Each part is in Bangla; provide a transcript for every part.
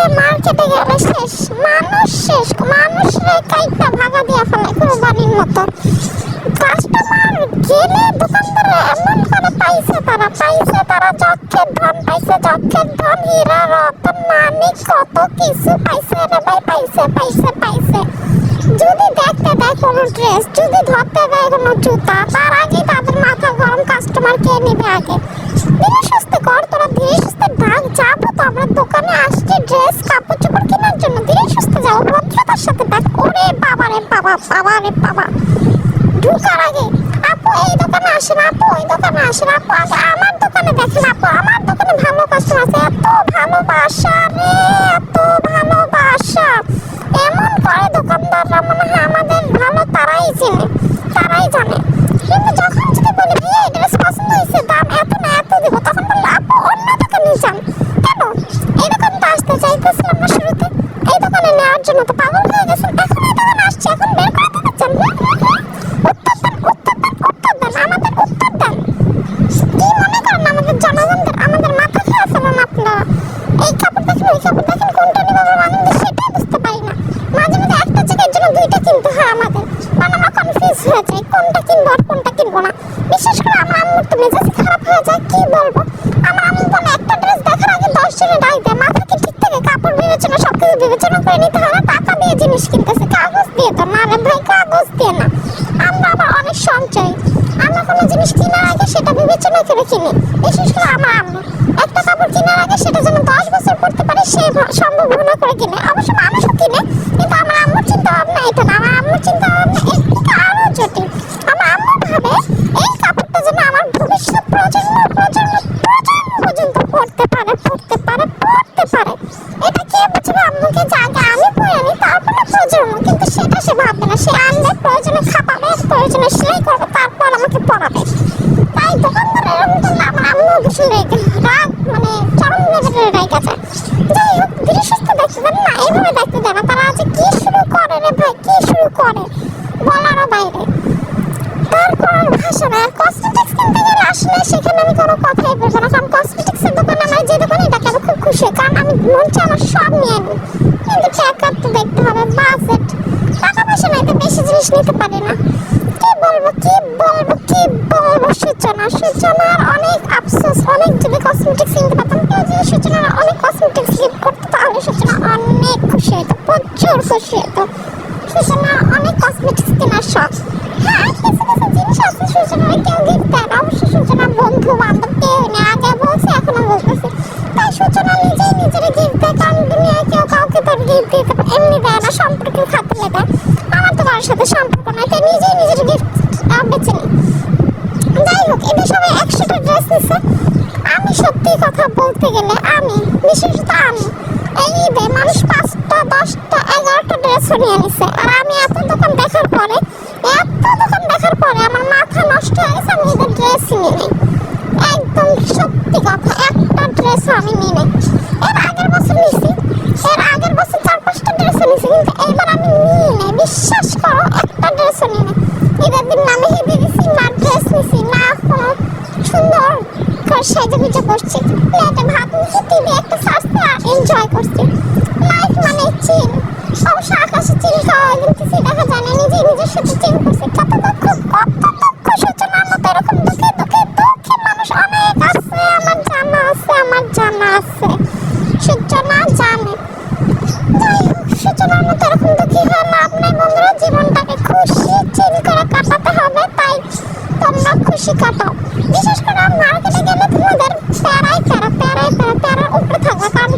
আজকে মার্কেটে গেলে শেষ। মানুষ শেষ। মানুষরে কাইটা ভাগা দিয়া ফেলে কোরবানির মতো। কাস্টমার গেলে দোকানদারে এমন করে পাইছে তারা পাইছে তারা যক্ষের ধন, পাইছে যক্ষের ধন হীরা রতন, মানিক, কত কিছু পাইছে রে ভাই, পাইছে পাইছে পাইছে। কোনো ড্রেস যদি ধরতে দেয় কোনো জুতা, তার আগে তাদের মাথা গরম কাস্টমার কে নেবে আগে। ধীরে সুস্থে কর তোরা ধীরে সুস্থে ডাক যাব তো, আমরা দোকানে আসছি ড্রেস কাপড় চোপড় কেনার জন্য। ধীরে সুস্থে যাব ভদ্রতার সাথে দেখ। ওরে বাবা রে বাবা বাবা রে বাবা। ঢুকার আগে। আপু, এই দোকানে আসেন, আপু, এই দোকানে আসেন, আপু আমার দোকানে দেখেন, আপু, আমার দোকানে ভালো কাস্টমার আছে। এত ভালোবাসা রে, এত ভালোবাসা। এমন করে দোকানদাররা দুইটা কিনতে হয় আমাদের। কারণ আমরা কনফিউজ হয়ে যাই কোনটা কিনবো আর কোনটা কিনবো না। বিশেষ করে আমার আম্মুর তো মেজাজ খারাপ হয়ে যায়, কি বলব? আমার আম্মু বলে, একটা ড্রেস দেখার আগে দশ জনে ডাক দেয়, মাথা কি ঠিক থাকে? কাপড় বিবেচনা সব কিছু বিবেচনা করে নিতে হয় টাকা দিয়ে জিনিস কিনতেছে, কাগজ দিয়ে তো, না রে ভাই, কাগজ দিয়ে না। আমরা আবার অনেক সঞ্চয়। আমরা কোনো জিনিস কেনার আগে সেটা বিবেচনা করে কিনি। বিশেষ করে আমার আম্মু। একটা কাপড় কেনার আগে সেটা যেন দশ বছর পড়তে পারে, সে সম্ভাবনা করে কিনে। অবশ্য মানুষও কিনে পড়তে পারে পড়তে পারে। এটা কে বুঝবে? আম্মুকে আগে আমি পরে আনি তারপরে প্রজন্ম কিন্তু সেটা সে ভাববে না। সে আনলে প্রয়োজনে খাপাবে, প্রয়োজনে সেলাই করবে, তারপর আমাকে পড়াবে। তাই দোকানদার এরকম করলে আমার আম্মু ভীষণ রেগে, রাগ মানে চরম লেভেলের রেগে যায়। যাই হোক সুস্থ দেখতে দেন না এইভাবে দেখতে দেয় না। তারা আজ কি শুরু করে রে ভাই? কি শুরু করে? বলারও বাইরে। ভাষা না আসলে সেখানে আমি কোনো কথাই বলব না। কারণ কসমেটিক্সের দোকানে আমার খুব খুশি। কারণ আমি মন চাই আমার সব কিন্তু চেকআপ তো দেখতে হবে বাজেট টাকা পয়সা নাই তো বেশি জিনিস নিতে পারি না। কি বলব কি বলব কি বলব সূচনা? সূচনার অনেক আফসোস, অনেক যদি কসমেটিক্স কিনতে পারতাম অনেক কসমেটিক্স গিফট করতো তাহলে অনেক খুশি হতো, প্রচুর খুশি হতো। সূচনা অনেক কসমেটিক্স কেনার শখ। হ্যাঁ জিনিস আছে সূচনার কেউ গিফট দেয় না অবশ্য সূচনার বন্ধু বান্ধব এখনও তাই সূচনা নিজেই নিজের গিফট দুনিয়ায় কেউ কাউকে গিফট এমনি সম্পর্কের আমার সাথে সম্পর্ক নিজের গিফট যাই হোক এদের ড্রেস আমি সত্যি কথা বলতে গেলে আমি বিশেষত আমি মানুষ পাঁচটা এগারোটা ড্রেস নিয়ে আর আমি এত দোকান দেখার পরে এত দোকান দেখার পরে আমার মাথা নষ্ট হয়ে গেছে আমি ঈদের ড্রেস একদম সত্যি কথা, একটা ড্রেস আমি নিয়ে নেই। এর আগের বছর নিছি, এর আগের বছর চার পাঁচটা ড্রেস নিছি, কিন্তু এইবার আমি নিয়ে নেই। বিশ্বাস করো, একটা ড্রেসও নিয়ে নেই। ঈদের দিন আমি হেঁটে দিছি, না ড্রেস নিছি, না কোনো সুন্দর সেজে গুজে করছি। প্লেটে ভাত নিছি টিভি একটা সাজতে এনজয় করছি। খুশি কাটাও বিশেষ করে মার্কেটে গেলে তোমাদের প্যারাই প্যারা প্যারাই প্যারা, প্যারার উপরে থাকবে। কারণ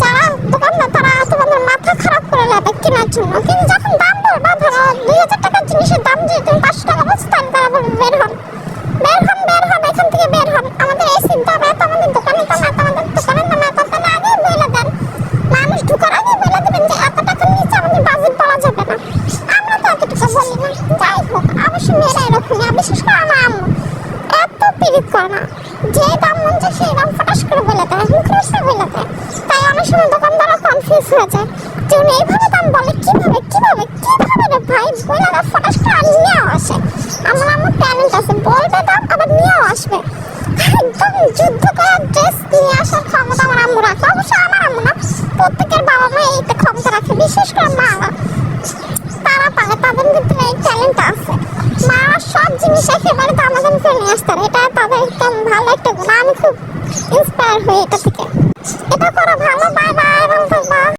যারা দোকানদার তারা তোমাদের মাথা খারাপ করে নেবে কেনার জন্য। কিন্তু যখন দাম বলবা ধরো দুই হাজার টাকার জিনিসের দাম যদি তুমি পাঁচশো এত করে না। যে দাম মন চায় সেই দাম ফটাস করে বলে দেয় মুখ রাস্তা বলে দেয়। তাই অনেক সময় দোকানদাররা কনফিউজ হয়ে যায়। যে উনি এইভাবে দাম বলে, কীভাবে কীভাবে কীভাবে রে ভাই? বলে না ফটাস করে নিয়েও আসে। আমার আমার ট্যালেন্ট আছে, বলবে দাম, আবার নিয়েও আসবে। একদম যুদ্ধ করার ড্রেস নিয়ে আসার ক্ষমতা আমার আম্মু রাখে। অবশ্য আমার আম্মু না, প্রত্যেকের বাবা মা এইটা ক্ষমতা রাখে, বিশেষ করে মা তারা পারে, তাদের ভিতরে এই ট্যালেন্ট আছে। সব একেবারে তো আমাদের ভিতরে নিয়ে আসতাম এটা তাদের একটা ভালো একটা গুণ। খুব ইন্সপায়ার হই এটা থেকে। এটা করা ভালো বাই বাই এবং